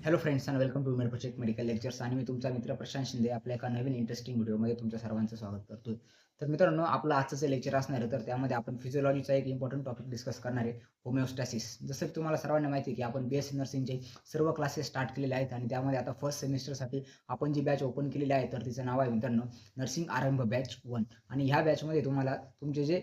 Hello friends and welcome to med project medical lectures आणि मी तुमचा मित्र प्रशांत शिंदे आपल्या एका नवीन इंटरेस्टिंग व्हिडिओमध्ये तुमच्या सर्वांचं स्वागत करतो तर मित्रांनो आपलं आजचं जे लेक्चर असणार आहे तर त्यामध्ये आपण फिजिओलॉजीचा एक इम्पॉर्टंट टॉपिक डिस्कस करणार आहे होमिओस्टॅसिस जसं की तुम्हाला सर्वांना माहिती आहे की आपण बी एस सी नर्सिंगचे सर्व क्लासेस स्टार्ट केलेले आहेत आणि त्यामध्ये आता फर्स्ट सेमिस्टरसाठी आपण जी बॅच ओपन केलेली आहे तर तिचं नाव आहे मित्रांनो नर्सिंग आरंभ बॅच वन आणि ह्या बॅचमध्ये तुम्हाला तुमचे जे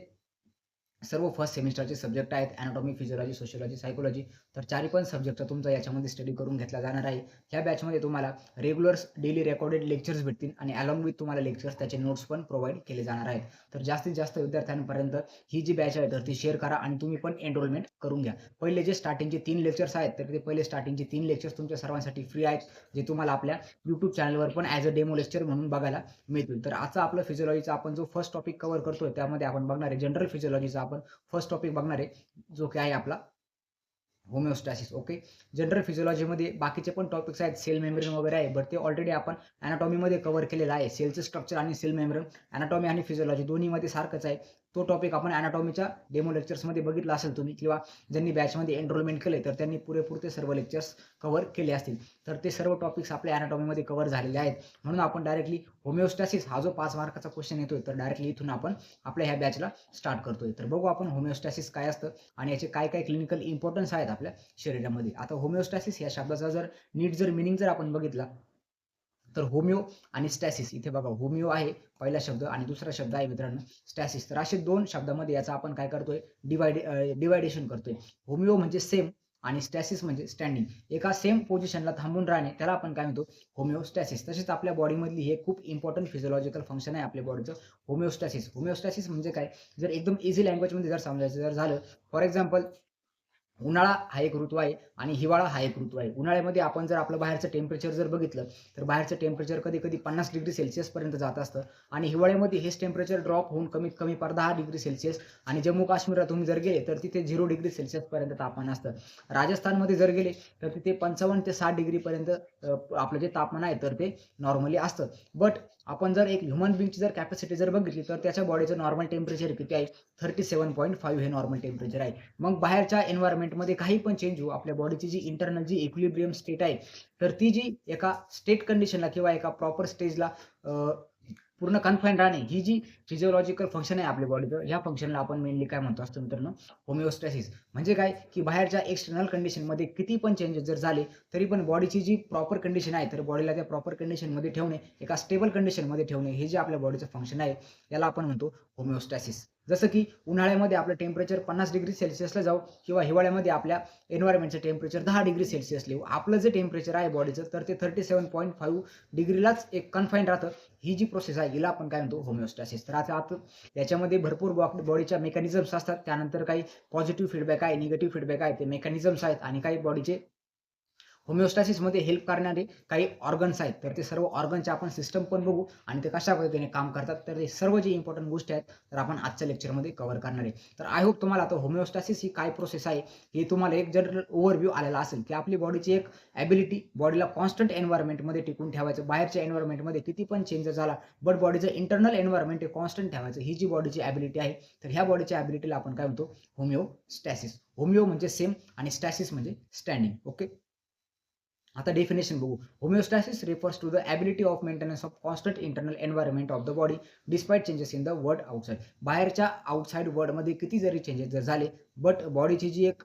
सर्व फर्स्ट सेमिस्टरचे सब्जेक्ट आहेत अॅनाटॉमी फिजिओलॉजी सोशियोलॉजी सायकोलॉजी तर चारही पण सब्जेक्टचा तुमचा याच्यामध्ये स्टडी करून घेतला जाणार आहे. ह्या बॅचमध्ये तुम्हाला रेग्युलर डेली रेकॉर्डेड लेक्चर्स भेटतील आणि अलॉंग विथ तुम्हाला लेक्चर्स त्याचे नोट्स पण प्रोव्हाइड केले जाणार आहेत. तर जास्तीत जास्त विद्यार्थ्यांपर्यंत ही जी बॅच आहे तर ती शेअर करा आणि तुम्ही पण एनरोलमेंट करून घ्या. पहिले जे स्टार्टिंगचे तीन लेक्चर्स आहेत तर ते पहिले स्टार्टिंगचे तीन लेक्चर्स तुमच्या सर्वांसाठी फ्री आहेत जे तुम्हाला आपल्या यूट्यूब चॅनलवर पण ॲज अ डेमो लेक्चर म्हणून बघायला मिळतील. तर आजचा आपलं फिजिओलॉजीचा आपण जो फर्स्ट टॉपिक कव्हर करतोय त्यामध्ये आपण बघणार आहे जनरल फिजिओलॉजीचा आपण फर्स्ट टॉपिक बघणार आहे जो की आहे आपला होमिओस्टॅसिस ओके जनरल फिजिओलॉजीमध्ये बाकीचे पण टॉपिक्स आहेत सेल मेम्ब्रेन वगैरे आहे बट ते ऑलरेडी आपण अॅनाटॉमीमध्ये कव्हर केलेलं आहे. सेलचं स्ट्रक्चर आणि सेल मेम्ब्रेन अॅनाटॉमी आणि फिजिओलॉजी दोन्हीमध्ये सारखंच आहे. तो टॉपिक आपण अनाटॉमीच्या डेमो लेक्चर्समध्ये बघितला असेल तुम्ही किंवा ज्यांनी बॅचमध्ये एनरोलमेंट केले तर त्यांनी पुरेपूर ते सर्व लेक्चर्स कव्हर केले असतील. तर ते सर्व टॉपिक्स आपल्या अनाटॉमीमध्ये कव्हर झालेले आहेत. म्हणून आपण डायरेक्टली होमिओस्टॅसिस हा जो पाच मार्काचा क्वेश्चन येतोय तर डायरेक्टली इथून आपण आपल्या ह्या बॅचला स्टार्ट करतोय. तर बघू आपण होमिओस्टॅसिस काय असतं आणि याचे काय काय क्लिनिकल इम्पॉर्टन्स आहेत आपल्या शरीरामध्ये. आता होमिओस्टॅसिस या शब्दाचा जर नीट जर मिनिंग जर आपण बघितला तर होमिओ आणि स्टॅसिस. इथे बघा होमिओ आहे पहिला शब्द आणि दुसरा शब्द आहे मित्रांनो स्टॅसिस. तर असे दोन शब्दामध्ये याचा आपण काय करतोय? डिवाइड डिवायडेशन करतोय. होमिओ म्हणजे सेम आणि स्टॅसिस म्हणजे स्टँडिंग. एका सेम पोझिशनला थांबून राहणे त्याला आपण काय म्हणतो? होमिओस्टॅसिस तसेच आपल्या बॉडीमधली हे खूप इम्पॉर्टंट फिजिओलॉजिकल फंक्शन आहे आपल्या बॉडीचं होमिओस्टॅसिस होमिओस्टॅसिस म्हणजे काय? जर एकदम इझी लँग्वेजमध्ये जर समजायचं जर झालं फॉर एक्झाम्पल उन्हाळा हा एक ऋतू आहे आणि हिवाळा हा एक ऋतू आहे. उन्हाळ्यामध्ये आपण जर आपलं बाहेरचं टेम्परेचर जर बघितलं तर बाहेरचं टेम्परेचर कधी कधी पन्नास डिग्री सेल्सिअसपर्यंत जात असतं आणि हिवाळ्यामध्ये हेच टेम्परेचर ड्रॉप होऊन कमीत कमी पर दहा डिग्री सेल्सिअस आणि जम्मू काश्मीरला तुम्ही जर गेले तर तिथे झिरो डिग्री सेल्सिअसपर्यंत तापमान असतं. राजस्थानमध्ये जर गेले तर तिथे पंचावन्न ते साठ डिग्रीपर्यंत आपलं जे तापमान आहे तर ते नॉर्मली असतं. बट आपण जर एक ह्युमन बिंगची जर कॅपॅसिटी जर बघितली तर त्याच्या बॉडीचं नॉर्मल टेम्परेचर किती आहे? थर्टी सेवन पॉईंट फाईव्ह हे नॉर्मल टेम्परेचर आहे. मग बाहेरच्या एन्व्हायरमेंटमध्ये काही पण चेंज होऊ आपल्या बॉडीची जी इंटरनल जी इक्विलिब्रियम स्टेट आहे तर ती जी एका स्टेट कंडिशनला किंवा एका प्रॉपर स्टेजला पूर्ण कन्फाईन राहणे. ही जी फिजिओलॉजिकल फंक्शन आहे आपल्या बॉडीचं ह्या फंक्शनला आपण मेनली काय म्हणतो असतो मित्रांनो? होमिओस्टॅसिस म्हणजे काय? की बाहेरच्या एक्सटर्नल कंडिशनमध्ये किती पण चेंजेस जर झाले तरी पण बॉडीची जी प्रॉपर कंडिशन आहे तर बॉडीला त्या प्रॉपर कंडिशनमध्ये ठेवणे एका स्टेबल कंडिशनमध्ये ठेवणे हे जे आपल्या बॉडीचं फंक्शन आहे याला आपण म्हणतो होमिओस्टॅसिस जसं की उन्हाळ्यामध्ये आपलं टेम्परेचर पन्नास डिग्री सेल्सिअसला जाऊ किंवा हिवाळ्यामध्ये आपल्या एन्व्हायरमेंटचं टेम्परेचर दहा डिग्री सेल्सिअस लिहू. आपलं जे टेम्परेचर आहे बॉडीचं तर ते थर्टी सेवन पॉईंट फाईव्ह डिग्रीलाच एक कन्फाईन राहतं. ही जी प्रोसेस आहे हिला आपण काय म्हणतो होमिओस्टॅसिस तर आता आता याच्यामध्ये भरपूर बॉडीच्या मेकॅनिझम्स असतात. त्यानंतर काही पॉझिटिव्ह फीडबॅक आहे निगेटिव्ह फीडबॅक आहे ते मेकॅनिझम्स आहेत आणि काही बॉडीचे होमिओस्टॅसिसमध्ये हेल्प करणारे काही ऑर्गन्स आहेत. तर ते सर्व ऑर्गनचे आपण सिस्टम पण बघू आणि ते कशा पद्धतीने काम करतात. तर हे सर्व जे इम्पॉर्टंट गोष्टी आहेत तर आपण आजच्या लेक्चरमध्ये कव्हर करणार आहे. तर आय होप तुम्हाला आता होमिओस्टॅसिस ही काय प्रोसेस आहे हे तुम्हाला एक जनरल ओव्हरव्ह्यू आलेला असेल की आपली बॉडीची एक ॲबिलिटी बॉडीला कॉन्स्टंट एन्व्हायरमेंटमध्ये टिकून ठेवायचं बाहेरच्या एन्व्हायरमेंटमध्ये किती पण चेंज झाला बट बॉडीचं इंटरनल एन्व्हायरमेंट हे कॉन्स्टंट ठेवायचं. ही जी बॉडीची ॲबिलिटी आहे तर ह्या बॉडीच्या ॲबिलिटीला आपण काय म्हणतो? होमिओस्टॅसिस होमिओ म्हणजे सेम आणि स्टॅसिस म्हणजे स्टँडिंग ओके आता डेफिनेशन बघू. Homeostasis refers to the ability of maintenance of constant internal environment of the body despite changes in the world outside बाहेरच्या आउटसाईड वर्डमध्ये किती जरी चेंजेस जर झाले बट बॉडीची जी एक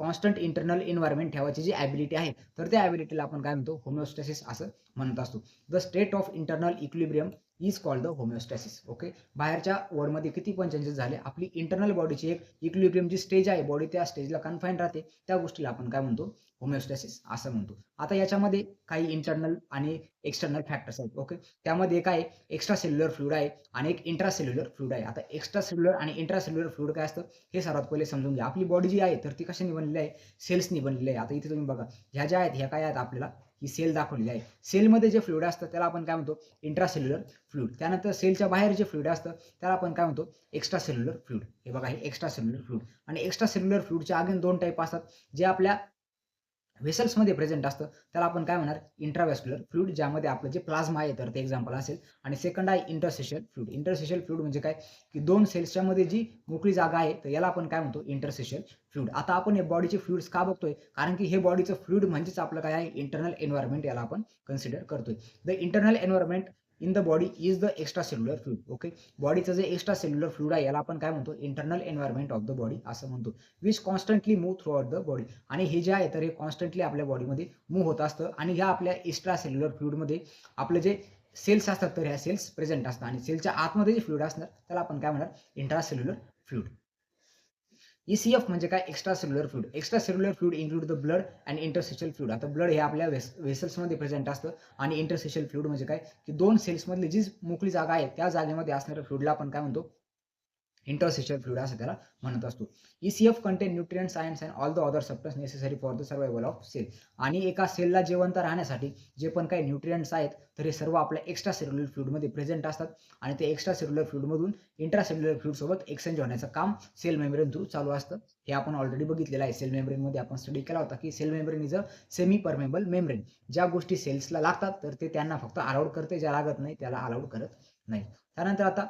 कॉन्स्टंट इंटरनल एन्व्हायरमेंट ठेवायची जी ॲबिलिटी आहे तर त्या ॲबिलिटीला आपण काय म्हणतो? होमिओस्टॅसिस असं म्हणत असतो. The state of internal equilibrium is called the homeostasis okay बाहेरच्या वर्डमध्ये किती पण चेंजेस झाले आपली इंटरनल बॉडीची एक इक्विलिब्रियम जी स्टेज आहे बॉडी त्या स्टेजला कन्फाईन राहते त्या गोष्टीला आपण काय म्हणतो? होमिओस्टॅसिस असं म्हणतो. आता याच्यामध्ये काही इंटरनल आणि एक्सटर्नल फॅक्टर्स आहेत ओके त्यामध्ये काय एक्स्ट्रा सेल्युलर फ्लूड आहे आणि एक इंट्रा सेल्युलर फ्लूड आहे. आता एक्स्ट्रा सेल्युलर आणि इंट्रा सेल्युलर फ्लूड काय असतं? हे सर्वात पहिले समजून घ्या. आपली बॉडी जी आहे तर ती कशाने बनलेली आहे? सेल्सनी बनलेली आहे. आता इथे तुम्ही बघा ह्या ज्या आहेत ह्या काय आहेत आपल्याला? ही सेल दाखवलेली आहे. सेलमध्ये जे फ्लुइड असतं त्याला आपण काय म्हणतो? इंट्रासेल्युलर फ्लुइड त्यानंतर सेलच्या बाहेर जे फ्लुइड असतं त्याला आपण काय म्हणतो? एक्स्ट्रा सेल्युलर फ्लुइड हे बघा हे एक्स्ट्रा सेल्युलर फ्लुइड आणि एक्स्ट्रा सेल्युलर फ्लुइडचे अगेन दोन टाईप असतात. जे आपल्या व्हेसल्समध्ये प्रेझेंट असतं. त्याला आपण काय म्हणणार? इंट्राव्हेस्क्युलर फ्लूड ज्यामध्ये आपलं जे प्लाझ्मा आहे तर ते एक्झाम्पल असेल. आणि सेकंड आहे इंटरसेशल फ्लूड इंटरसेशल फ्लूड म्हणजे काय? की दोन सेल्सच्या मध्ये जी मोकळी जागा आहे तर याला आपण काय म्हणतो? इंटरसेशल फ्लूड आता आपण हे बॉडीचे फ्लुइड्स का बघतोय? कारण की हे बॉडीचं फ्लूड म्हणजेच आपलं काय आहे? इंटरनल एन्व्हायरमेंट याला आपण कन्सिडर करतोय. The internal environment in the body is the extra cellular fluid okay? बॉडीचं जे एक्स्ट्रा सेल्युलर फ्लूड आहे याला आपण काय म्हणतो? Internal environment of the body असं म्हणतो. Which constantly move throughout the body आणि हे जे आहे तर हे कॉन्स्टंटली आपल्या बॉडीमध्ये मूव्ह होत असतं. आणि ह्या आपल्या एक्स्ट्रा सेल्युलर फ्लूडमध्ये आपलं जे सेल्स असतात तर ह्या सेल्स प्रेझेंट असतात. आणि सेलच्या आतमध्ये जे फ्लूड असणार त्याला आपण काय म्हणणार? इंट्रासेल्युलर फ्लूड ईसीएफ म्हणजे काय? Extra cellular fluid extra cellular fluid include the blood and interstitial fluid आता ब्लड हे आपल्या वेस वेसल्समध्ये प्रेझेंट असतं आणि इंटरसेशल फ्लुइड म्हणजे काय? की दोन सेल्समधली जी मोकळी जागा आहे त्या जागेमध्ये असणाऱ्या फ्लुइडला आपण काय म्हणतो? इंटरसेशल फ्लुइड असं त्याला म्हणत असतो. E C F contain nutrients and all the other substance necessary for the survival of cell आणि एका सेलला जिवंत राहण्यासाठी जे पण काही न्यूट्रियंट्स आहेत तर हे सर्व आपल्या एक्स्ट्रा सेल्युलर फ्लुइडमध्ये प्रेझेंट असतात. आणि ते एक्स्ट्रा सेल्युलर फ्लुइडमधून इंट्रा सेल्युलर फ्लुइडसोबत एक्सचेंज होण्याचं काम सेल मेम्ब्रेन थ्रू चालू असतं. हे आपण ऑलरेडी बघितलेलं आहे. सेल मेम्ब्रेनमध्ये आपण स्टडी केला होता की cell membrane is a semi permeable membrane ज्या गोष्टी सेल्सला लागतात तर ते त्यांना फक्त अलाउड करते. ज्या लागत नाही त्याला अलाउड करत नाही. त्यानंतर आता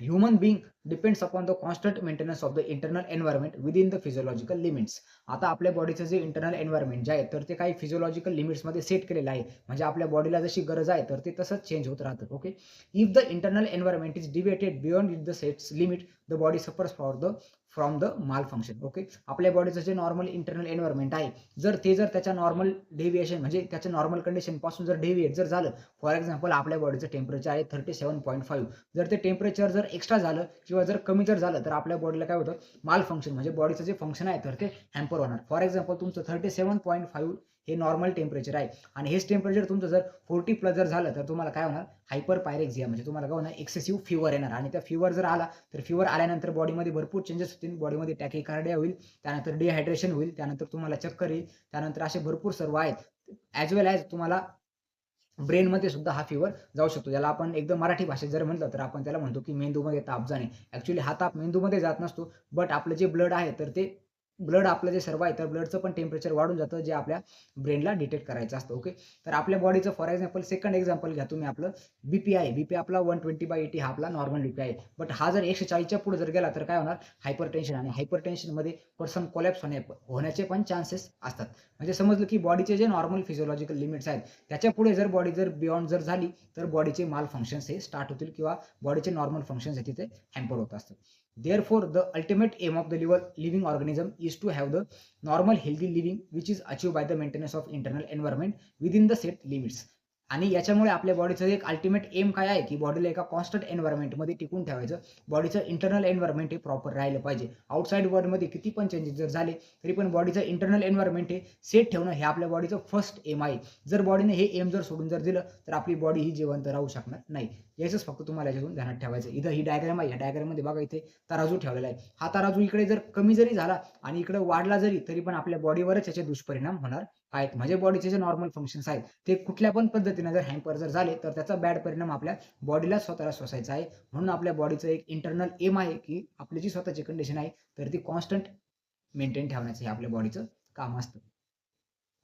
human being depends upon the constant maintenance of the internal environment within the physiological limits आता आपल्या बॉडीचं जे इंटरनल एन्व्हायरमेंट जे आहे तर ते काही फिजिओलॉजिकल लिमिट्समध्ये सेट केलेलं आहे. म्हणजे आपल्या बॉडीला जशी गरज आहे तर ते तसंच चेंज होत राहतं okay if the internal environment is deviated beyond the sets limit the body suffers for the from the malfunction okay आपल्या बॉडीचं जे नॉर्मल इंटरनल एन्व्हायरमेंट आहे जर ते जर त्याच्या नॉर्मल डेव्हिएशन म्हणजे त्याच्या नॉर्मल कंडिशनपासून जर डेव्हिएट जर झालं फॉर एक्झाम्पल आपल्या बॉडीचं टेम्परेचर आहे थर्टी सेवन पॉईंट फाईव्ह जर ते टेम्परेचर जर एक्स्ट्रा झालं किंवा जर कमी जर झालं तर आपल्या बॉडीला काय होतं? माल फंक्शन म्हणजे बॉडीचं जे फंक्शन आहे तर ते हॅम्पर होणार. फॉर एक्झाम्पल तुमचं थर्टी सेवन पॉईंट फाईव्ह हे नॉर्मल टेम्परेचर आहे. आणि हेच टेम्परेचर तुमचं जर फोर्टी प्लस जर झालं तर तुम्हाला काय होणार? हायपर पायरेक्झिया म्हणजे तुम्हाला काय होणार? एक्सेसिव्ह फिवर येणार. आणि त्या फिवर जर आला तर फिवर आल्यानंतर बॉडीमध्ये भरपूर चेंजेस होतील. बॉडीमध्ये टॅकिकार्डिया होईल त्यानंतर डिहायड्रेशन होईल त्यानंतर तुम्हाला चक्कर येईल त्यानंतर असे भरपूर सर्व आहेत. ॲज वेल ॲज तुम्हाला ब्रेनमध्ये सुद्धा हा फिवर जाऊ शकतो. ज्याला आपण एकदम मराठी भाषेत जर म्हटलं तर आपण त्याला म्हणतो की मेंदूमध्ये ताप जाणे ॲक्च्युली हा ताप मेंदूमध्ये जात नसतो बट आपलं जे ब्लड आहे तर ते ब्लड आपलं जे सर्व आहे तर ब्लडचं पण टेम्परेचर वाढून जातं जे आपल्या ब्रेनला डिटेक्ट करायचं असतं ओके तर आपल्या बॉडीचं फॉर एक्झाम्पल सेकंड एक्झाम्पल घ्या तुम्ही आपलं बीपी आहे. बीपी आपला वन ट्वेंटी बाय एटी हा आपला नॉर्मल बीपी आहे. बट हा जर एकशे चाळीसच्या पुढे जर गेला तर काय होणार? हायपर टेन्शन आणि हायपर टेन्शनमध्ये पर्सन कोलॅप्स होण्या होण्याचे पण चान्सेस असतात. म्हणजे समजलं की बॉडीचे जे नॉर्मल फिजिओलॉजिकल लिमिट्स आहेत त्याच्या पुढे जर बॉडी जर बियॉन्ड जर झाली तर बॉडीचे माल फंक्शन्स हे स्टार्ट होतील किंवा बॉडीचे नॉर्मल फंक्शन्स हे तिथे हॅम्पर होत असतात. Therefore, the ultimate aim of the living organism is to have the normal healthy living which is achieved by the maintenance of internal environment within the set limits. आणि याच्यामुळे आपल्या बॉडीचं एक ultimate M काय आहे? की बॉडीला एका कॉन्स्टंट एन्व्हायरमेंटमध्ये टिकून ठेवायचं. बॉडीचं इंटरनल एन्व्हायरमेंट हे प्रॉपर राहिलं पाहिजे. आउटसाईड वर्ल्डमध्ये किती पण चेंजेस जर झाले तरी पण बॉडीचं इंटरनल एन्व्हायरमेंट हे सेट ठेवणं हे आपल्या बॉडीचं फर्स्ट एम आहे. जर बॉडीने हे एम जर सोडून जर दिलं तर आपली बॉडी ही जिवंत राहू शकणार नाही. याचंच फक्त तुम्हाला याच्यातून ध्यानात ठेवायचं इथं ही डायग्राम आहे. या डायग्राममध्ये बघा इथे तराजू ठेवलेला आहे. हा तराजू इकडे जर कमी जरी झाला आणि इकडे वाढला जरी तरी पण आपल्या बॉडीवरच याचे दुष्परिणाम होणार आहेत. म्हणजे बॉडीचे जे नॉर्मल फंक्शन्स आहेत ते कुठल्या पण पद्धतीने जर हॅम्पर जर झाले तर त्याचा बॅड परिणाम आपल्या बॉडीला स्वतःला सोसायचा आहे. म्हणून आपल्या बॉडीचं एक इंटरनल एम आहे की आपली जी स्वतःची कंडिशन आहे तर ती कॉन्स्टंट मेंटेन ठेवण्याचं हे आपल्या बॉडीचं काम असतं.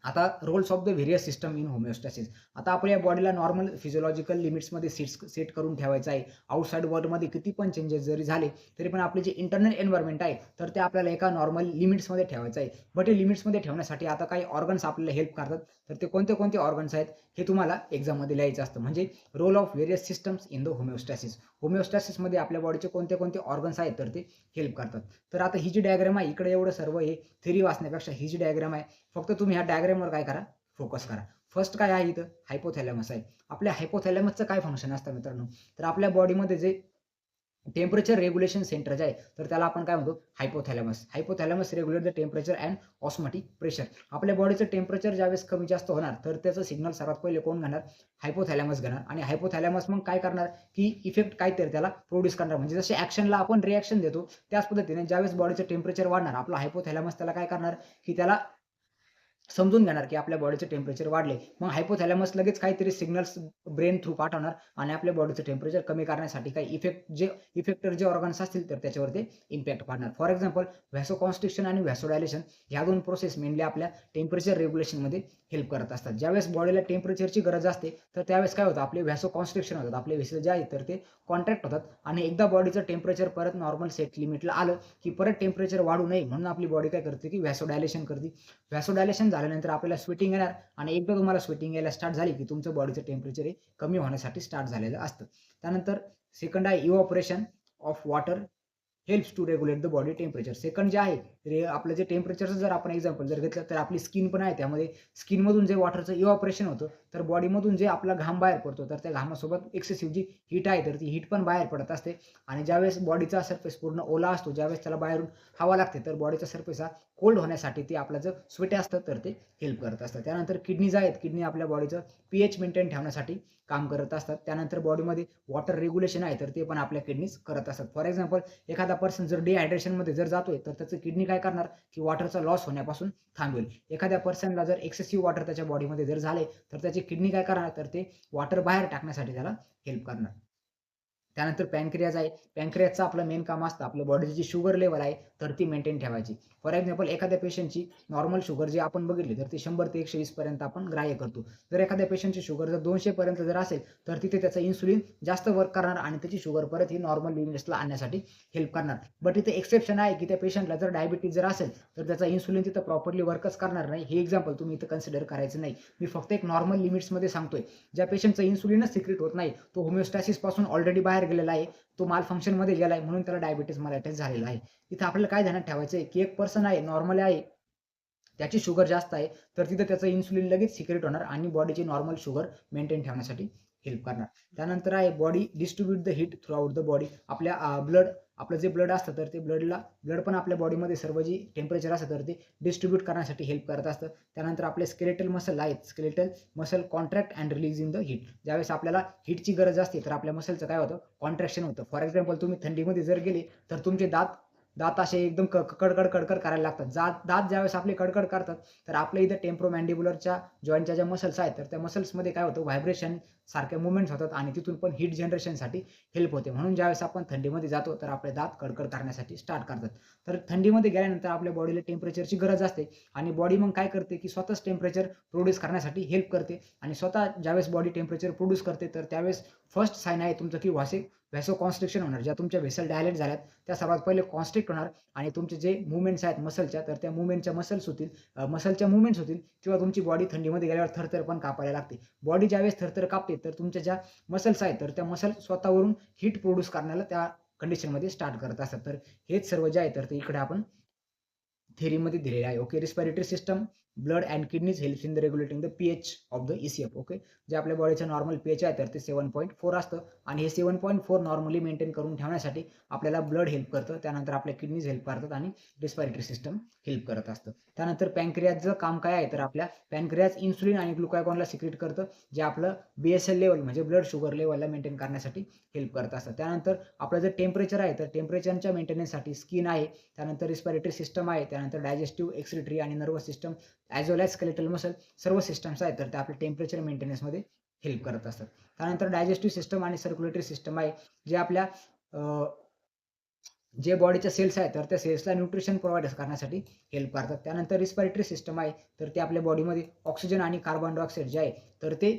आता roles of the various system in homeostasis आता आपल्या बॉडीला नॉर्मल फिजिओलॉजिकल लिमिट्समध्ये सीट्स सेट करून ठेवायचं आहे. आउटसाईड वर्ल्डमध्ये किती पण चेंजेस जरी झाले तरी पण आपले जे इंटरनल एन्व्हायरमेंट आहे तर ते आपल्याला एका नॉर्मल लिमिट्समध्ये ठेवायचं आहे. बट हे लिमिट्समध्ये ठेवण्यासाठी आता काही ऑर्गन्स आपल्याला हेल्प करतात. तर ते कोणते कोणते ऑर्गन्स आहेत हे तुम्हाला एक्झाममध्ये लिहायचं असतं. म्हणजे role of various systems in the homeostasis होमिओस्टॅसिसमध्ये आपल्या बॉडीचे कोणते कोणते ऑर्गन्स आहेत तर ते हेल्प करतात. तर आता ही जी डायग्राम आहे इकडे एवढं सर्व हे थेरी वाचण्यापेक्षा ही जी डायग्राम आहे फक्त तुम्ही ह्या डायग्रामवर काय करा? फोकस करा. फर्स्ट काय आहे इथं? हायपोथॅलॅमस आहे. आपल्या हायपोथॅलॅमसचं काय फंक्शन असतं मित्रांनो? तर आपल्या बॉडीमध्ये जे टेम्परेचर रेग्युलेशन सेंटर जे आहे तर त्याला आपण काय म्हणतो? Hypothalamus hypothalamus regulate the temperature and osmotic pressure आपल्या बॉडीचं टेम्परेचर ज्यावेळेस कमी जास्त होणार तर त्याचं सिग्नल सर्वात पहिले कोण घेणार? हायपोथॅलॅमस घेणार. आणि हायपोथॅलॅमस मग काय करणार? की इफेक्ट काहीतरी त्याला प्रोड्यूस करणार. म्हणजे जसे ॲक्शनला आपण रिॲक्शन देतो त्याच पद्धतीने ज्यावेळेस बॉडीचं टेम्परेचर वाढणार आपला हायपोथॅलॅमस त्याला काय करणार? की त्याला समजून घेणार की आपल्या बॉडीचे टेम्परेचर वाढले. मग हायपोथॅलॅमस लगेच काहीतरी सिग्नल्स ब्रेन थ्रू पाठवणार आणि आपल्या बॉडीचं टेम्परेचर कमी करण्यासाठी काही इफेक्ट जे इफेक्टर जे ऑर्गन्स असतील तर त्याच्यावरती इम्पॅक्ट पाडणार. फॉर एक्झाम्पल व्हॅसो कॉन्स्ट्रिक्शन आणि व्हॅसोडायलेशन ह्या दोन प्रोसेस मेनली आपल्या टेम्परेचर रेग्युलेशनमध्ये हेल्प करत असतात. ज्यावेळेस बॉडीला टेम्परेचरची गरज असते तर त्यावेळेस काय होतं? आपले व्हॅसो कॉन्स्ट्रिक्शन होतात. आपले व्हेसल जे आहेत तर ते कॉन्ट्रॅक्ट होतात आणि एकदा बॉडीचं टेम्परेचर परत नॉर्मल सेट लिमिटला आलं की परत टेम्परेचर वाढू नये म्हणून आपली बॉडी काय करते की व्हॅसोडायलेशन करते. व्हॅसोडायलेशन झाल्यानंतर आपल्याला स्वेटिंग येणार. आणि एकदा तुम्हाला स्वेटिंग यायला स्टार्ट झाली की तुमचं बॉडीचं टेम्परेचर हे कमी होण्यासाठी स्टार्ट झालेलं असतं. त्यानंतर सेकंड आहे evaporation of water helps to regulate the body temperature second जे आहे रे आपलं जे टेम्परेचरचं जर आपण एक्झाम्पल जर घेतलं तर आपली स्किन पण आहे त्यामध्ये. स्किनमधून जे वॉटरचं इव्हॉपरेशन होतं तर बॉडीमधून जे आपला घाम बाहेर पडतो तर त्या घामासोबत एक्सेसिव्ह जी हीट आहे तर ती हीट पण बाहेर पडत असते. आणि ज्यावेळेस बॉडीचा सरफेस पूर्ण ओला असतो ज्यावेळेस त्याला बाहेरून हवा लागते तर बॉडीचा सरफेस हा कोल्ड होण्यासाठी ते आपलं जर स्वेट असतं तर ते हेल्प करत असतं. त्यानंतर किडनीज आहेत किडनी आपल्या बॉडीचं पी एच मेंटेन ठेवण्यासाठी काम करत असतात. त्यानंतर बॉडीमध्ये वॉटर रेग्युलेशन आहे तर ते पण आपल्या किडनीज करत असतात. फॉर एक्झाम्पल एखादा पर्सन जर डिहायड्रेशनमध्ये जर जातोय तर त्याचं किडनी काय करणार? की वॉटरचा लॉस होण्यापासून थांबवेल. एखाद्या पर्सनला जर एक्सेसिव्ह वॉटर त्याच्या बॉडीमध्ये जर झाले तर त्याची किडनी काय करणार? तर ते वॉटर बाहेर टाकण्यासाठी त्याला हेल्प करणार. त्यानंतर पॅनक्रियाज आहे. पॅनक्रियाजचं आपलं मेन काम असतं. आपल्या बॉडीची जी शुगर लेवल आहे तर ती मेंटेन ठेवायची. फॉर एक्झाम्पल एखाद्या पेशंटची नॉर्मल शुगर जी आपण बघितली तर ती शंभर ते एकशे पर्यंत आपण ग्राह्य करतो. जर एखाद्या पेशंटची शुगर जर दोनशेपर्यंत जर असेल तर तिथे त्याचं इन्सुलिन जास्त वर्क करणार आणि त्याची शुगर परत ही नॉर्मल लिमिट्सला आणण्यासाठी हेल्प करणार. बट इथे एक्सेप्शन आहे की त्या पेशंटला जर डायबिटीज जर असेल तर त्याचा इन्सुलिन तिथं प्रॉपरली वर्कच करणार नाही. हे एक्झाम्पल तुम्ही इथं कन्सिडर करायचं नाही. मी फक्त एक नॉर्मल लिमिट्समध्ये सांगतोय. ज्या पेशंटचं इन्सुलिनच सिक्रेट होत नाही तो होमिओस्टॅसिसपासून ऑलरेडी बाहेर गेलेला आहे तो माल फंक्शनमध्ये गेला आहे म्हणून त्याला डायबिटीज मलायटिस झालेला आहे. तिथे आपल्याला काय ध्यानात ठेवायचं आहे की एक पर्सन आहे नॉर्मल आहे त्याची शुगर जास्त आहे तर तिथं त्याचं इन्सुलिन लगेच सिक्रेट होणार आणि बॉडीची नॉर्मल शुगर मेंटेन ठेवण्यासाठी हेल्प करणार. त्यानंतर आहे body distribute the heat throughout the body आपल्या ब्लड आपलं जे ब्लड असतं तर ते ब्लडला ब्लड पण आपल्या बॉडीमध्ये सर्व जी टेम्परेचर असतं तर ते डिस्ट्रीब्यूट करण्यासाठी हेल्प करत असतं. त्यानंतर आपले स्केलेटल मसल आहेत. Skeletal muscle contract and release in the heat ज्यावेळेस आपल्याला हीटची गरज असते तर आपल्या मसलचं काय होतं? कॉन्ट्रॅक्शन होतं. फॉर एक्झाम्पल तुम्ही थंडीमध्ये जर गेले तर तुमचे दात दात असे एकदम क कडकड कडकड करायला लागतात. जात दात ज्यावेळेस आपले कडकड करतात तर आपल्या इथं टेम्प्रोमॅन्डिब्युलरच्या जॉईंटच्या ज्या मसल्स आहेत तर त्या मसल्समध्ये काय होतं? व्हायब्रेशन सारखे मुवमेंट्स होतात आणि तिथून पण हीट जनरेशनसाठी हेल्प होते. म्हणून ज्यावेळेस आपण थंडीमध्ये जातो तर आपले दात कडकड करण्यासाठी स्टार्ट करतात. तर थंडीमध्ये गेल्यानंतर आपल्या बॉडीला टेम्परेचरची गरज असते आणि बॉडी मग काय करते की स्वतःच टेम्परेचर प्रोड्यूस करण्यासाठी हेल्प करते. आणि स्वतः ज्यावेळेस बॉडी टेम्परेचर प्रोड्यूस करते तर त्यावेळेस फर्स्ट साईन आहे तुमचं की व्हासे व्हॅसो कॉन्स्ट्रिक्शन होणार. ज्या तुमच्या व्हेसल डायलेट झाल्यात त्या सर्वात पहिले कॉन्स्ट्रिक्ट होणार आणि तुमचे जे मुवमेंट्स आहेत मसलच्या तर त्या मुवमेंटच्या मसल्स होतील मसलच्या मुवमेंट्स होतील किंवा तुमची बॉडी थंडीमध्ये गेल्यावर थरथर पण कापायला लागते. बॉडी ज्यावेळेस थरथर कापते तर तुमच्या ज्या मसल्स आहेत तर त्या मसल स्वतःवरून हीट प्रोड्यूस करण्याला त्या कंडिशनमध्ये स्टार्ट करत असतात. तर हेच सर्व जे आहे तर ते इकडे आपण थेरीमध्ये दिलेले आहे. Okay respiratory system blood and kidneys helps in the regulating the P H of the ECF okay जे आपल्या बॉडीचं नॉर्मल पी एच आहे तर ते सेवन पॉईंट फोर असतं. आणि हे seven point four normally maintain करून ठेवण्यासाठी आपल्याला ब्लड हेल्प करतं. त्यानंतर आपल्या किडनीज हेल्प करतात आणि रिस्पायरेटरी सिस्टम हेल्प करत असतं. त्यानंतर पॅनक्रियाजचं काम काय आहे तर आपल्या पॅनक्रियाज इन्सुलिन आणि ग्लुकायकॉनला सिक्रेट करतं. जे आपलं बी एस एल लेवल म्हणजे ब्लड शुगर लेवलला मेंटेन करण्यासाठी हेल्प करत असतं. त्यानंतर आपलं जर टेम्परेचर आहे तर टेम्परेचरच्या मेंटेनन्ससाठी स्किन आहे. त्यानंतर रिस्पायरेटरी सिस्टम आहे. त्यानंतर डायजेस्टिव्ह एक्सरिटरी आणि nervous system as well as skeletal muscle सर्व सिस्टम्स आहेत. तर ते आपल्या टेम्परेचर मेंटेनन्समध्ये हेल्प करत असतात. त्यानंतर डायजेस्टिव्ह सिस्टम आणि सर्क्युलेटरी सिस्टम आहे जे आपल्या जे बॉडीच्या सेल्स आहेत तर त्या सेल्सला न्यूट्रिशन प्रोव्हाइड करण्यासाठी हेल्प करतात. त्यानंतर रिस्पायरेटरी सिस्टम आहे तर ते आपल्या बॉडीमध्ये ऑक्सिजन आणि कार्बन डायऑक्साईड जे आहे तर ते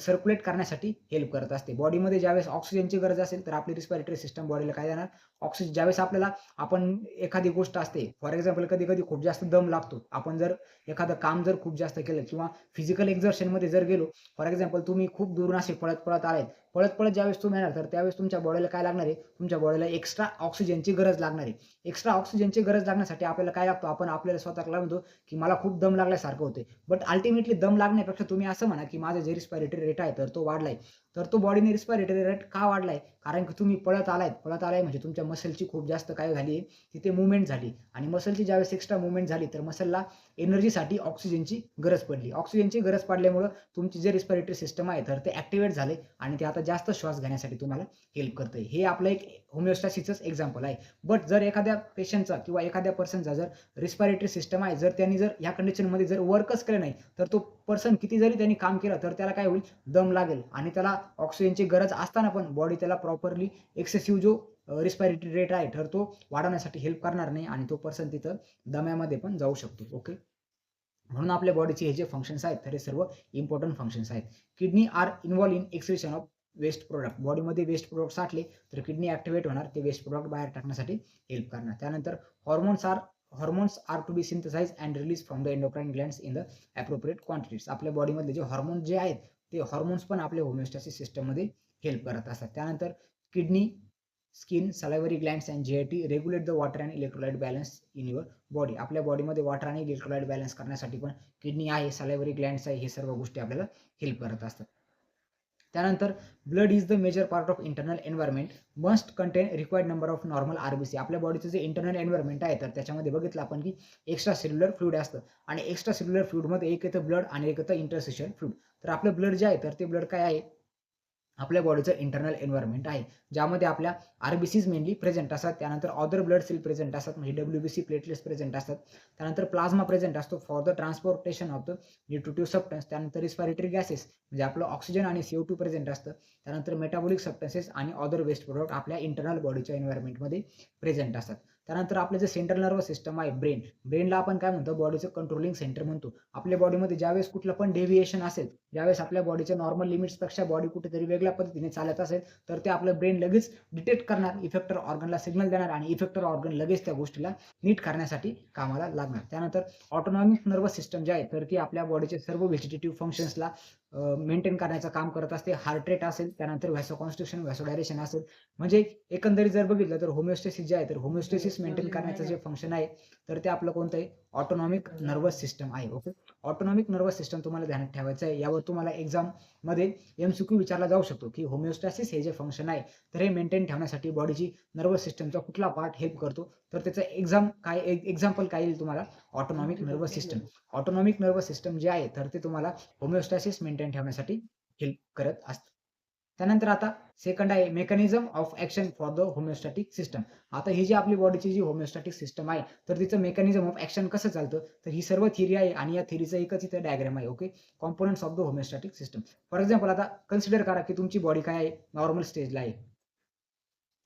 सर्क्युलेट करण्यासाठी हेल्प करत असते. बॉडीमध्ये ज्यावेळेस ऑक्सिजनची गरज असेल तर आपली रिस्पिरेटरी सिस्टम बॉडीला काय देणार? ऑक्सिजन ज्यावेळेस आपल्याला आपण एखादी गोष्ट असते फॉर एक्झाम्पल कधी कधी खूप जास्त दम लागतो. आपण जर एखादं काम जर खूप जास्त केलं किंवा फिजिकल एक्झर्शनमध्ये जर गेलो फॉर एक्झाम्पल तुम्ही खूप दुरून असे पळत पळत आलात. पळत पळत ज्यावेळेस तुम्ही येणार तर त्यावेळेस तुमच्या बॉडीला काय लागणार आहे? तुमच्या बॉडीला एक्स्ट्रा ऑक्सिजनची गरज लागणार आहे. एक्स्ट्रा ऑक्सिजनची गरज लागण्यासाठी आपल्याला काय लागतो? आपण आपल्याला स्वतःला म्हणतो की मला खूप दम लागल्यासारखं होते बट अल्टिमेटली दम लागण्यापेक्षा तुम्ही असं म्हणा की माझा जे रिस्पायरेटरी रेट आहे तर तो वाढलाय. तर तो बॉडीने रिस्पायरेटरी रेट का वाढलाय? कारण की तुम्ही पळत आलाय. पळत आलाय म्हणजे तुमच्या मसलची खूप जास्त काय झाली आहे? तिथे मुवमेंट झाली. आणि मसलची ज्यावेळेस एक्स्ट्रा मुवमेंट झाली तर मसलला एनर्जीसाठी ऑक्सिजनची गरज पडली. ऑक्सिजनची गरज पडल्यामुळं तुमची जे रिस्पायरेटरी सिस्टम आहे तर ते ॲक्टिवेट झाले आणि ते आता जास्त श्वास घेण्यासाठी तुम्हाला हेल्प करते हे आपलं एक होमिओस्टॅसिसच एक्झाम्पल आहे. बट जर एखाद्या पेशंटचा किंवा एखाद्या पर्सनचा जर रिस्पायरेटरी सिस्टम आहे जर त्यांनी जर ह्या कंडिशनमध्ये जर वर्कच केलं नाही तर तो पर्सन किती जरी त्यांनी काम केलं तर त्याला काय होईल? दम लागेल आणि त्याला ऑक्सिजनची गरज असताना पण बॉडी त्याला प्रॉपरली एक्सेसिव्ह जो रिस्पायरेटरी रेट आहे तर तो वाढवण्यासाठी हेल्प करणार नाही आणि तो पर्सन तिथं दम्यामध्ये पण जाऊ शकतो ओके म्हणून आपल्या बॉडीचे हे जे फंक्शन्स आहेत तर हे सर्व इम्पॉर्टंट फंक्शन्स आहेत. Kidney are involve in excretion of waste product बॉडीमध्ये वेस्ट प्रोडक्ट साठले तर किडनी ॲक्टिवेट होणार ते वेस्ट प्रोडक्ट बाहेर टाकण्यासाठी हेल्प करणार. त्यानंतर hormones are hormones are to be synthesize and release from the endocrine glands in the appropriate quantities आपल्या बॉडीमधले जे हॉर्मोन्स जे आहेत ते हॉर्मोन्स पण आपल्या होमिओस्टॅसिस सिस्टममध्ये हेल्प करत असतात. त्यानंतर kidney skin salivary glands and GIT regulate the water and electrolyte balance in your body आपल्या बॉडीमध्ये वॉटर आणि इलेक्ट्रोलाइट बॅलन्स करण्यासाठी पण किडनी आहे सलायवरी ग्लँड्स आहे हे सर्व गोष्टी आपल्याला हेल्प करत असतात. त्यानंतर blood is the major part of internal environment must contain required number of normal RBC आपल्या बॉडीचं जे इंटरनल एन्व्हायरमेंट आहे तर त्याच्यामध्ये बघितलं आपण की एक्स्ट्रा सेल्युलर फ्लूड असतं. आणि एक्स्ट्रा सेल्युलर फ्लूडमध्ये एक येतं ब्लड आणि एक येतं इंटरसेशन फ्लूड तर आपलं ब्लड जे आहे तर ते ब्लड काय आहे? आपल्या बॉडीचं इंटरनल एन्व्हायरमेंट आहे. ज्यामध्ये आपल्या आरबीसीज मेनली प्रेझेंट असतात. त्यानंतर अदर ब्लड सेल प्रेझेंट असतात. म्हणजे W B C platelets present असतात. त्यानंतर प्लाझ्मा प्रेझेंट असतो. For the transportation of the nutritive substance त्यानंतर रिस्पायरेटरी गॅसेस म्हणजे आपलं ऑक्सिजन आणि सीओ टू प्रेझेंट असतं. त्यानंतर मेटाबॉलिक सबटन्सेस आणि अदर वेस्ट प्रोडक्ट आपल्या इंटरनल बॉडीच्या एन्व्हायरमेंटमध्ये प्रेझेंट असतात. त्यानंतर आपलं जे सेंट्रल नर्वस सिस्टम आहे ब्रेन ब्रेनला आपण काय म्हणतो? बॉडीचं कंट्रोलिंग सेंटर म्हणतो. आपल्या बॉडीमध्ये ज्यावेळेस कुठलं पण डेव्हिएशन असेल ज्यावेळेस आपल्या बॉडीच्या नॉर्मल लिमिट्सपेक्षा बॉडी कुठेतरी वेगळ्या पद्धतीने चालत असेल तर ते आपलं ब्रेन लगेच डिटेक्ट करणार इफेक्टर ऑर्गनला सिग्नल देणार आणि इफेक्टर ऑर्गन लगेच त्या गोष्टीला नीट करण्यासाठी कामाला लागणार. त्यानंतर ऑटोनॉमिक नर्वस सिस्टम जे आहे तर ती आपल्या बॉडीचे सर्व व्हेजिटेटिव्ह फंक्शन्सला मेंटेन करण्याचं काम करत असते. हार्ट रेट असेल त्यानंतर व्हॅसो कॉन्स्टिट्युशन व्हॅसो डायरेक्शन असेल. म्हणजे एकंदरीत जर बघितलं तर होमिओस्टेसिस जे आहे तर होमिओस्टेसिस मेंटेन करण्याचं जे फंक्शन आहे तर ते आपलं कोणतं आहे? ऑटोनॉमिक नर्वस सिस्टम आहे ओके ऑटोनॉमिक नर्वस सिस्टम तुम्हाला ध्यानात ठेवायचं आहे. यावर तुम्हाला एक्झाममध्ये एमसीक्यू विचारला जाऊ शकतो की होमिओस्टॅसिस हे जे फंक्शन आहे तर हे मेंटेन ठेवण्यासाठी बॉडीची नर्वस सिस्टमचा कुठला पार्ट हेल्प करतो? तर त्याचं एक्झाम काय एक्झाम्पल काय येईल तुम्हाला? Autonomic nervous system autonomic nervous system जे आहे तर ते तुम्हाला होमिओस्टॅसिस मेंटेन ठेवण्यासाठी हेल्प करत असतं. त्यानंतर आता सेकंड आहे mechanism of action for the homeostatic system आता ही जी आपली बॉडीची जी होमिओस्टॅटिक सिस्टम आहे तर तिचं मेकॅनिझम ऑफ ऍक्शन कसं चालतं? तर ही सर्व थिअरी आहे आणि या थिअरीचं एकच इथं डायग्राम आहे okay components of the homeostatic system for example आता कन्सिडर करा की तुमची बॉडी काय आहे? नॉर्मल स्टेजला आहे.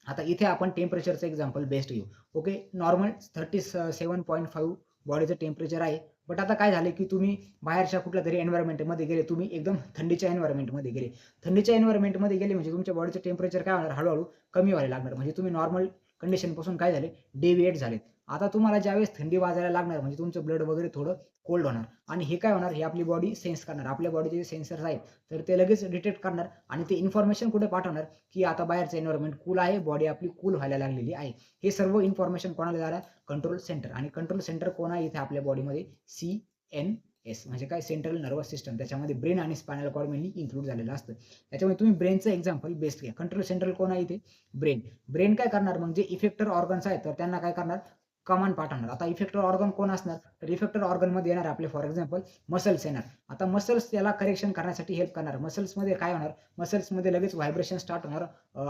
आता इथे आपण टेम्परेचरचं एक्झाम्पल बेस्ट घेऊ okay normal thirty seven point five बॉडीचं टेम्परेचर आहे. बट आता काय झालं की तुम्ही बाहेरच्या कुठल्या तरी एन्व्हायरमेंटमध्ये गेले तुम्ही एकदम थंडीच्या एन्व्हायरमेंटमध्ये गेले. थंडीच्या एन्व्हायरमेंटमध्ये गेले म्हणजे तुमच्या बॉडीचं टेम्परेचर काय होणार? हळूहळू कमी व्हायला लागणार. म्हणजे तुम्ही नॉर्मल कंडिशनपासून काय झाले? डेविएट झालेत. आता तुम्हाला ज्यावेळेस थंडी वाजायला लागणार म्हणजे तुमचं ब्लड वगैरे थोडं कोल्ड होणार. आणि हे काय होणार? हे आपली बॉडी सेन्स करणार. आपल्या बॉडीचे जे सेन्सर्स आहेत तर ते लगेच डिटेक्ट करणार आणि ते इन्फॉर्मेशन कुठे पाठवणार? की आता बाहेरचं एन्व्हायरमेंट कूल आहे बॉडी आपली कूल व्हायला लागलेली आहे. हे सर्व इन्फॉर्मेशन कोणाला जाणार? कंट्रोल सेंटर आणि कंट्रोल सेंटर कोण आहे इथे आपल्या बॉडीमध्ये सी एन एस म्हणजे काय? सेंट्रल नर्वस सिस्टम त्याच्यामध्ये ब्रेन आणि स्पायनल कॉर्ड मेनली इन्क्लूड झालेलं असतं. त्याच्यामुळे तुम्ही ब्रेनचं एक्झाम्पल बेस्ट घ्या. कंट्रोल सेंट्रल कोण आहे इथे? ब्रेन ब्रेन काय करणार? मग जे इफेक्टर ऑर्गन्स आहेत तर त्यांना काय करणार? कमान पाठवणार आता इफेक्टर ऑर्गन कोण असणार? तर इफेक्टर ऑर्गनमध्ये येणार आपले फॉर एक्झाम्पल मसल्स येणार. आता मसल्स त्याला करेक्शन करण्यासाठी हेल्प करणार. मसल्समध्ये काय होणार? मसल्समध्ये लगेच व्हायब्रेशन स्टार्ट होणार.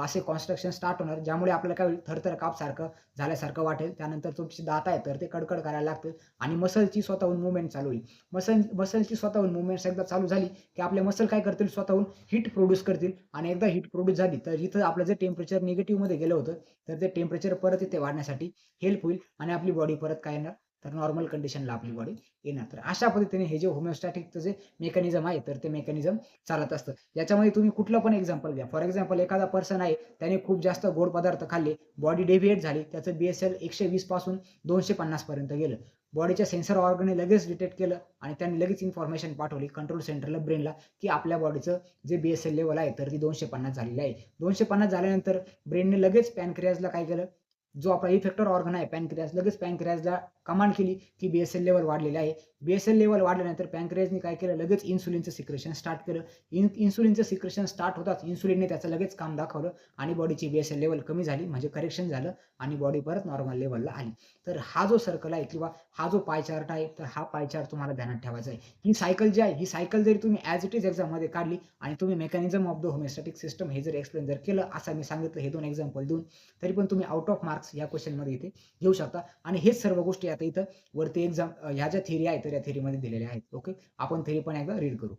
असे कॉन्स्ट्रक्शन स्टार्ट होणार ज्यामुळे आपल्याला काय होईल? थरथर कापसारखं झाल्यासारखं वाटेल. त्यानंतर तुमची दात आहे तर ते कडकड करायला लागतील. आणि मसलची स्वतःहून मुवमेंट चालू होईल. मसल मसलची स्वतःहून मुवमेंट्स एकदा चालू झाली की आपले मसल काय करतील? स्वतःहून हिट प्रोड्यूस करतील. आणि एकदा हिट प्रोड्यूस झाली तर इथं आपलं जे टेम्परेचर निगेटिव्हमध्ये गेलं होतं तर ते टेम्परेचर परत इथे वाढण्यासाठी हेल्प होईल. आणि आपली बॉडी परत काय येणार? तर नॉर्मल कंडिशनला आपली बॉडी येणार. तर अशा पद्धतीने हे जे होमिओस्टॅटिकचं जे मेकॅनिझम आहे तर ते मेकॅनिझम चालत असतं. याच्यामध्ये तुम्ही कुठलं पण एक्झाम्पल घ्या. फॉर एक्झाम्पल एखादा पर्सन आहे त्याने खूप जास्त गोड पदार्थ खाल्ले बॉडी डेव्हिएट झाली त्याचं बी एस एल एकशे वीसपासून दोनशे पन्नास पर्यंत गेलं. बॉडीच्या सेन्सर ऑर्गने लगेच डिटेक्ट केलं आणि त्यांनी लगेच इन्फॉर्मेशन पाठवली कंट्रोल सेंटरला ब्रेनला की आपल्या बॉडीचं जे बी एस एल लेवल आहे तर ती दोनशे पन्नास झालेली आहे. दोनशे पन्नास झाल्यानंतर ब्रेनने लगेच पॅनक्रियाजला काय केलं? जो आपला इफेक्टर ऑर्गन आहे पॅनक्रियास लगेच पॅनक्रियासला कमांड केली की बीएसएल लेवल वाढलेले आहे. बीएसएल लेवल वाढल्यानंतर पॅनक्रियाजने काय केलं? लगेच इन्सुलिनचं सिक्रेशन स्टार्ट केलं. इन इन्सुलिनचं सिक्रेशन स्टार्ट होताच इन्सुलिनने त्याचं लगेच काम दाखवलं आणि बॉडीची बीएसएल लेवल कमी झाली. म्हणजे करेक्शन झालं आणि बॉडी परत नॉर्मल लेवलला आली. तर हा जो सर्कल आहे किंवा हा जो पाय चार्ट आहे तर हा पाय चार्ट तुम्हाला ध्यानात ठेवायचा आहे. ही सायकल जी आहे ही सायकल जरी तुम्ही ॲज इट इज एक्झाममध्ये काढली आणि तुम्ही mechanism of the homeostatic system हे जर एक्सप्लेन जर केलं असं मी सांगितलं हे दोन एक्झाम्पल देऊन तरी पण तुम्ही आउट ऑफ मार्क्स या क्वेश्चनमध्ये इथे घेऊ शकता. आणि हेच सर्व गोष्टी आता इथं वरती एक्झाम ह्या ज्या थिअरी आहे तर या थेरीमध्ये दिलेल्या आहेत. ओके आपण थेरी पण एकदा रीड करू.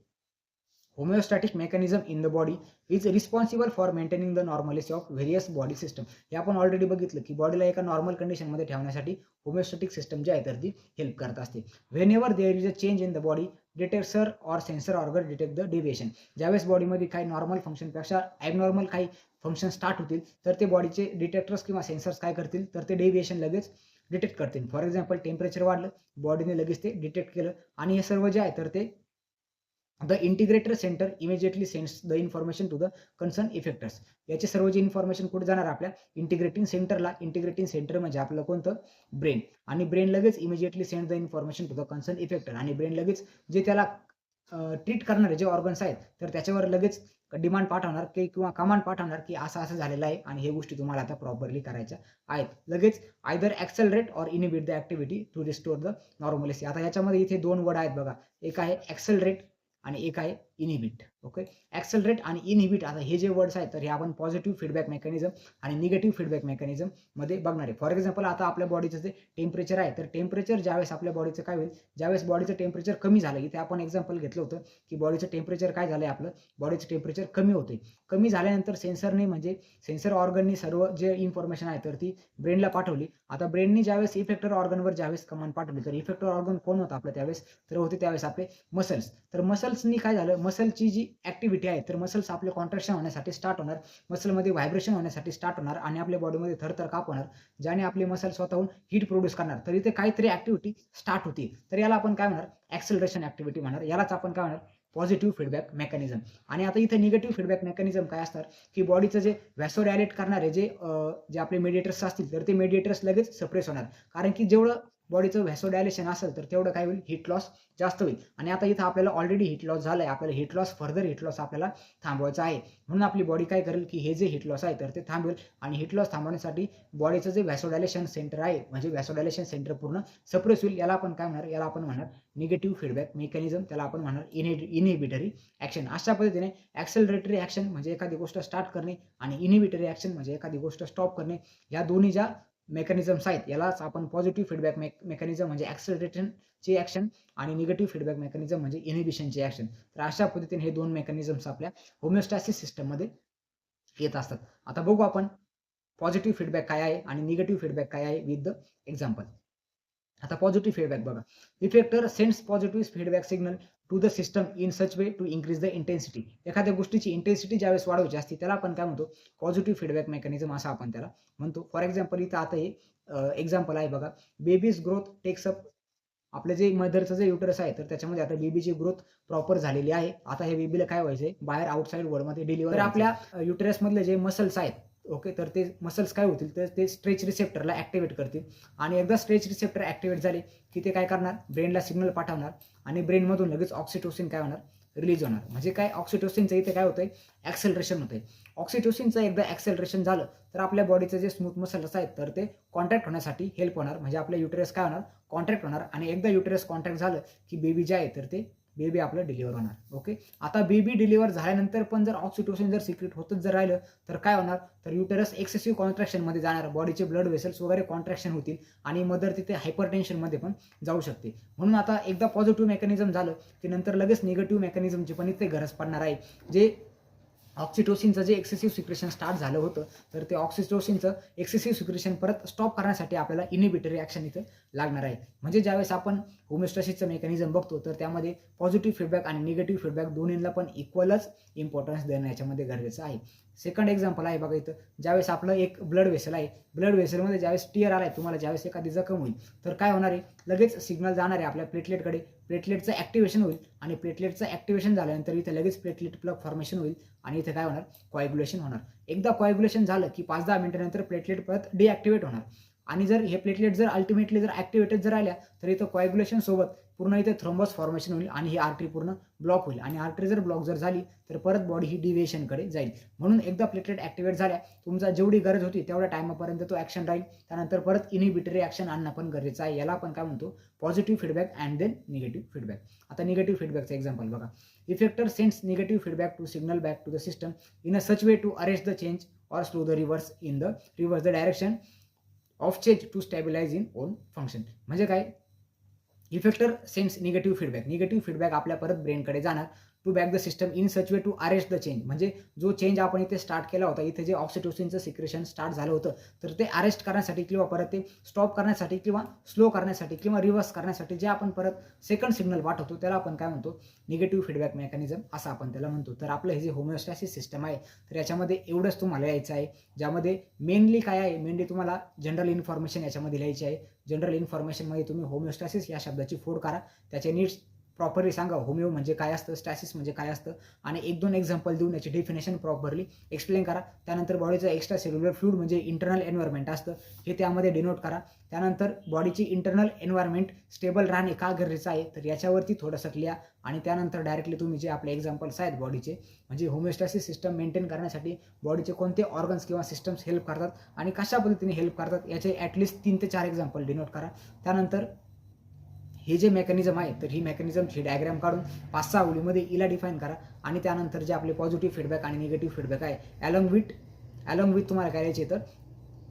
Homeostatic mechanism in the body is responsible for maintaining the normalcy of various body system हे आपण ऑलरेडी बघितलं की बॉडीला एका नॉर्मल कंडिशनमध्ये ठेवण्यासाठी होमिओस्टॅटिक सिस्टम जे आहे तर ती हेल्प करत असते. Whenever there is a change in the body detectors or sensor organ detect the deviation ज्यावेळेस बॉडीमध्ये काही नॉर्मल फंक्शनपेक्षा ॲबनॉर्मल काही फंक्शन स्टार्ट होतील तर ते बॉडीचे डिटेक्टर्स किंवा सेन्सर्स काय करतील? तर ते डेव्हिएशन लगेच डिटेक्ट करतील फॉर एक्झाम्पल टेम्परेचर वाढलं बॉडीने लगेच ते डिटेक्ट केलं. आणि हे सर्व जे आहे तर ते the integrator centre immediately sends the information to the concern effectors याचे सर्व जे इन्फॉर्मेशन कुठे जाणार? आपल्या इंटिग्रेटिंग सेंटरला इंटिग्रेटिंग सेंटर म्हणजे आपलं कोणतं? ब्रेन आणि ब्रेन लगेच immediately send the information to the concern effector आणि ब्रेन लगेच जे त्याला ट्रीट करणारे जे ऑर्गन्स आहेत तर त्याच्यावर लगेच डिमांड पाठवणार की किंवा कमांड पाठवणार की असं असं झालेलं आहे आणि हे गोष्टी तुम्हाला आता प्रॉपरली करायच्या आहेत. लगेच either accelerate or inhibit the activity to restore the normalcy आता याच्यामध्ये इथे दोन वर्ड आहेत बघा. एक आहे ॲक्सेलरेट आणि एक आहे इनहिबिट ओके ॲक्सेलरेट आणि इनहिबिट आता हे जे वर्ड्स आहेत तर हे आपण पॉझिटिव्ह फीडबॅक मेकॅनिझम आणि निगेटिव्ह फीडबॅक मेकॅनिझममध्ये बघणार आहे. फॉर एक्झाम्पल आता आपल्या बॉडीचं जे टेम्परेचर आहे तर टेम्परेचर ज्यावेळेस आपल्या बॉडीचं काय होईल? ज्यावेळेस बॉडीचं टेम्परेचर कमी झालं इथे आपण एक्झाम्पल घेतलं होतं की बॉडीचं टेम्परेचर काय झालं आपलं? बॉडीचं टेम्परेचर कमी होते कमी झाल्यानंतर सेन्सरने म्हणजे सेन्सर ऑर्गनने सर्व जे इन्फॉर्मेशन आहे तर ती ब्रेनला पाठवली. आता ब्रेनने ज्यावेळेस इफेक्टर ऑर्गनवर ज्यावेळेस कमांड पाठवली तर इफेक्टर ऑर्गन कोण होतं आपलं त्यावेळेस? तर होते त्यावेळेस आपले मसल्स तर मसल्सनी काय झालं? मसलची जी ॲक्टिव्हिटी आहे तर मसल्स आपले कॉन्ट्रॅक्शन होण्यासाठी स्टार्ट होणार. मसलमध्ये व्हायब्रेशन होण्यासाठी स्टार्ट होणार आणि आपल्या बॉडीमध्ये थरथर काप होणार ज्याने आपले मसल स्वतःहून हीट प्रोड्यूस करणार. तर इथे काहीतरी ॲक्टिव्हिटी स्टार्ट होती. तर याला आपण काय म्हणणार? ॲक्सेलरेशन ॲक्टिव्हिटी म्हणणार. यालाच आपण काय म्हणणार? पॉझिटिव्ह फीडबॅक मेकॅनिझम आणि आता इथे निगेटिव्ह फीडबॅक मेकॅनिझम काय असणार? की बॉडीचं जे व्हॅसो व्हॅसोरॅलेट करणारे जे जे आपले मेडिएटर्स असतील तर ते मेडिएटर्स लगेच सप्रेस होणार. कारण की जेवढं बॉडीचं व्हॅसोडायलेशन असेल तर तेवढं काय होईल? हिट लॉस जास्त होईल. आणि आता इथं आपल्याला ऑलरेडी हिट लॉस झाला आहे आपल्याला heat loss further heat loss आपल्याला थांबवायचं आहे. म्हणून आपली बॉडी काय करेल की हे जे हिट लॉस आहे तर ते थांबेल आणि हिट लॉस थांबवण्यासाठी बॉडीचं जे व्हॅसोडायलेशन सेंटर आहे म्हणजे व्हॅसोडायलेशन सेंटर पूर्ण सप्रेस होईल. याला आपण काय म्हणणार? याला आपण म्हणणार निगेटिव्ह फीडबॅक मेकॅनिझम त्याला आपण म्हणणार इने इनिबिटरी ॲक्शन अशा पद्धतीने ॲक्सेलरेटरी ॲक्शन म्हणजे एखादी गोष्ट स्टार्ट करणे आणि इनिबिटरी ॲक्शन म्हणजे एखादी गोष्ट स्टॉप करणे. या दोन्ही ज्या मेकॅनिझम्स आहेत यालाच आपण पॉझिटिव्ह फीडबॅक मेक मेकॅनिझम म्हणजे ॲक्सेलरेशनची ॲक्शन आणि निगेटिव्ह फीडबॅक मेकॅनिझम म्हणजे इनिबिशनची ॲक्शन तर अशा पद्धतीने हे दोन मेकॅनिझम्स आपल्या होमिओस्टॅसिस सिस्टममध्ये येत असतात. आता बघू आपण पॉझिटिव्ह फीडबॅक काय आहे आणि निगेटिव्ह फीडबॅक काय आहे विथ द एक्झाम्पल आता पॉझिटिव्ह फीडबॅक बघा. Effector sends positive feedback signal to the system in such way to increase the intensity एखाद्या गोष्टीची इंटेन्सिटी ज्यावेळेस वाढवायची असते त्याला आपण काय म्हणतो? पॉझिटिव्ह फीडबॅक मेकॅनिझम असं आपण त्याला म्हणतो. फॉर एक्झाम्पल इथं आता हे एक्झाम्पल आहे बघा. बेबीज ग्रोथ टेक्स अप आपलं जे मदरचं जे युटरस आहे तर त्याच्यामध्ये आता बेबीची ग्रोथ प्रॉपर झालेली आहे. आता हे बेबीला काय व्हायचंय? बाहेर आउटसाईड वर्ल्डमध्ये डिलिव्हर आपल्या युटरसमधले जे मसल्स आहेत ओके तर ते मसल्स काय होतील? तर ते स्ट्रेच रिसेप्टरला ॲक्टिवेट करतील. आणि एकदा स्ट्रेच रिसेप्टर ॲक्टिवेट झाले की ते काय करणार? ब्रेनला सिग्नल पाठवणार आणि ब्रेनमधून लगेच ऑक्सिटोसिन काय होणार? रिलीज होणार. म्हणजे काय? ऑक्सिटोसिनचं इथे काय होतंय? ॲक्सेलरेशन होतंय. ऑक्सिटोसिनचं एकदा ॲक्सेलरेशन झालं तर आपल्या बॉडीचं जे स्मूथ मसल्स आहेत तर ते कॉन्ट्रॅक्ट होण्यासाठी हेल्प होणार. म्हणजे आपल्या युटेरस काय होणार? कॉन्ट्रॅक्ट होणार. आणि एकदा युटेरस कॉन्ट्रॅक्ट झालं की बेबी जे आहे तर ते बेबी आपलं डिलिव्हर होणार. ओके आता बेबी डिलिव्हर झाल्यानंतर पण जर ऑक्सिटोसिन जर सिक्रेट होतच जर राहिलं तर काय होणार? तर युटरस एक्सेसिव्ह कॉन्ट्रॅक्शनमध्ये जाणार. बॉडीचे ब्लड वेसल्स वगैरे कॉन्ट्रॅक्शन होतील आणि मदर तिथे हायपर टेन्शनमध्ये पण जाऊ शकते. म्हणून आता एकदा पॉझिटिव्ह मेकॅनिझम झालं की नंतर लगेच निगेटिव्ह मेकॅनिझमची पण इथे गरज पडणार आहे. जे ऑक्सिटोसिनचं जे एक्सेसिव्ह सिक्रेशन स्टार्ट झालं होतं तर ते ऑक्सिटोसिनचं एक्सेसिव्ह सिक्रेशन परत स्टॉप करण्यासाठी आपल्याला इनिबिटरी ॲक्शन इथं लागणार आहे. म्हणजे ज्यावेळेस आपण होमिस्टॉसिसचं मेकॅनिझम बघतो तर त्यामध्ये पॉझिटिव्ह फीडबॅक आणि निगेटिव्ह फीडबॅक दोन्हीला पण इक्वलच इम्पॉर्टन्स देणं याच्यामध्ये गरजेचं आहे. सेकंड एक्झाम्पल आहे बघा इथं. ज्यावेळेस आपलं एक ब्लड वेसल आहे ब्लड वेसलमध्ये ज्यावेळेस टीयर आलाय तुम्हाला ज्यावेळेस एखादी जखम होईल तर काय होणार आहे? लगेच सिग्नल जाणार आहे आपल्या प्लेटलेटकडे प्लेटलेटचं ॲक्टिवेशन होईल आणि प्लेटलेटचं ॲक्टिवेशन झाल्यानंतर इथं लगेच प्लेटलेट प्लग फॉर्मेशन होईल आणि इथं काय होणार? कॉयग्युलेशन होणार. एकदा कॉयग्युलेशन झालं की पाच दहा मिनिटानंतर प्लेटलेट परत डिॲक्टिवेट होणार. आणि जर हे प्लेटलेट जर अल्टिमेटली जर ॲक्टिवेटेड जर आल्या तर इथं कॉयग्युलेशन सोबत पूर्ण इथे थ्रोम्बस फॉर्मेशन होईल आणि ही आर्टरी पूर्ण ब्लॉक होईल. आणि आर्टरी जर ब्लॉक जर झाली तर परत बॉडी ही डिव्हिएशनकडे जाईल. म्हणून एकदा प्लेटलेट ॲक्टिवेट झाल्या तुमचा जेवढी गरज होती तेवढ्या टायमापर्यंत तो ॲक्शन राहील. त्यानंतर परत इनिबिटरी ॲक्शन आणणं पण गरजेचं आहे. याला आपण काय म्हणतो? Positive feedback and then negative feedback आता निगेटिव्ह फीडबॅकचं एक्झाम्पल बघा. Effector sends negative feedback to signal back to the system in a such way to arrest the change or slow the reverse in the reverse the direction of change to stabilize in own function म्हणजे काय? Effector sense negative feedback negative feedback आपल्या परत ब्रेनकडे जाणार. To back the system in such way to arrest the change म्हणजे जो change आपण इथे स्टार्ट केला होता इथे जे ऑक्सिटोसिनचं सिक्रेशन स्टार्ट झालं होतं तर ते अरेस्ट करण्यासाठी किंवा परत ते स्टॉप करण्यासाठी किंवा स्लो करण्यासाठी किंवा रिव्हर्स करण्यासाठी जे आपण परत सेकंड सिग्नल पाठवतो त्याला आपण काय म्हणतो? निगेटिव्ह फीडबॅक मेकॅनिझम असं आपण त्याला म्हणतो. तर आपलं हे जे होमिओस्टॅसिस सिस्टम आहे तर याच्यामध्ये एवढंच तुम्हाला यायचं आहे ज्यामध्ये मेनली काय आहे? मेनली तुम्हाला जनरल इन्फॉर्मेशन याच्यामध्ये लिहायची आहे. जनरल इन्फॉर्मेशनमध्ये तुम्ही होमिओस्टॅसिस या शब्दाची फोड करा. त्याचे नीड्स प्रॉपरली सांगा होमिओ म्हणजे काय असतं स्टॅसिस म्हणजे काय असतं? आणि एक दोन एक्झाम्पल देऊन याची डेफिनेशन प्रॉपरली एक्सप्लेन करा. त्यानंतर बॉडीचं एक्स्ट्रा सेल्युलर फ्लूड म्हणजे इंटरनल एन्व्हायरमेंट असतं. हे त्यामध्ये डिनोट करा. त्यानंतर बॉडीची इंटरनल एन्व्हायरमेंट स्टेबल राहणे का गरजेचं आहे? तर याच्यावरती थोडंसं लिहा. आणि त्यानंतर डायरेक्टली तुम्ही जे आपले एक्झाम्पल्स आहेत बॉडीचे म्हणजे होमिओस्टॅसिस सिस्टम मेंटेन करण्यासाठी बॉडीचे कोणते ऑर्गन्स किंवा सिस्टम्स हेल्प करतात आणि कशा पद्धतीने हेल्प करतात याचे ॲटलिस्ट तीन ते चार एक्झाम्पल डिनोट करा. त्यानंतर हे जे मेकॅनिझम आहे तर ही मेकॅनिझम ही डायग्राम काढून पाच सहा ओळीमध्ये इला डिफाईन करा. आणि त्यानंतर जे आपले पॉझिटिव्ह फीडबॅक आणि निगेटिव्ह फीडबॅक आहे अलॉंग विथ अलॉंग विथ तुम्हाला करायचे तर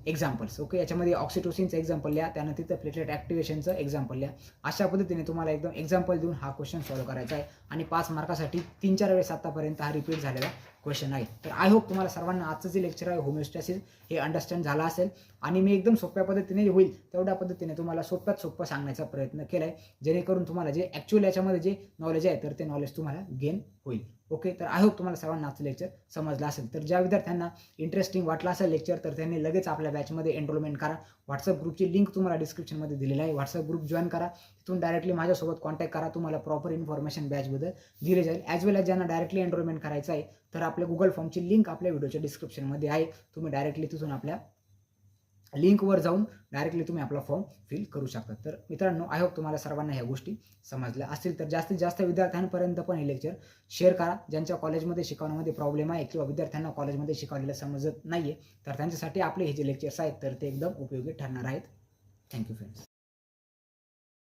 एक्झाम्पल्स ओके याच्यामध्ये ऑक्सिटोसिनचं एक्झाम्पल लिहा त्यानंतर तिथं प्लेटलेट ॲक्टिवेशनचं एक्झाम्पल लिहा. अशा पद्धतीने तुम्हाला एकदम एक्झाम्पल देऊन हा क्वेश्चन सॉल्व्ह करायचा आहे. आणि पाच मार्कासाठी तीन चार वेळेस आतापर्यंत हा रिपीट झालेला क्वेश्चन आहे. तर आय होप तुम्हाला सर्वांना आजचं जे लेक्चर आहे होमिओस्टॅसिस हे अंडरस्टँड झालं असेल. आणि मी एकदम सोप्या पद्धतीने होईल तेवढ्या पद्धतीने तुम्हाला सोप्यात सोपं सांगण्याचा प्रयत्न केला आहे जेणेकरून तुम्हाला जे ॲक्च्युअल याच्यामध्ये जे नॉलेज आहे तर ते नॉलेज तुम्हाला गेन होईल. ओके तर आय होप तुम्हाला सर्वांना आजचं लेक्चर समजलं असेल. तर ज्या विद्यार्थ्यांना इंटरेस्टिंग वाटलं असेल लेक्चर तर त्यांनी लगेच आपल्या बॅचमध्ये एनरोलमेंट करा. व्हॉट्सअप ग्रुपची लिंक तुम्हाला डिस्क्रिप्शनमध्ये दिलेली आहे. व्हॉट्सअप ग्रुप जॉईन करा. तिथून डायरेक्टली माझ्यासोबत कॉन्टॅक्ट करा. तुम्हाला प्रॉपर इन्फॉर्मेशन बॅचबद्दल दिले जाईल. ॲज वेल एज ज्यांना डायरेक्टली एनरोलमेंट करायचं आहे तर आपल्या गुगल फॉर्मची लिंक आपल्या व्हिडिओच्या डिस्क्रिप्शनमध्ये आहे. तुम्ही डायरेक्टली तिथून आपल्या लिंकवर जाऊन डायरेक्टली तुम्ही आपला फॉर्म फिल करू शकता. तर मित्रांनो आय होप तुम्हाला सर्वांना ह्या गोष्टी समजल्या असतील. तर जास्तीत जास्त विद्यार्थ्यांपर्यंत पण हे लेक्चर शेअर करा. ज्यांच्या कॉलेजमध्ये शिकवण्यामध्ये प्रॉब्लेम आहे किंवा विद्यार्थ्यांना कॉलेजमध्ये शिकवलेलं समजत नाही आहे तर त्यांच्यासाठी आपले हे जे लेक्चर्स आहेत तर ते एकदम उपयोगी ठरणार आहेत. Thank you friends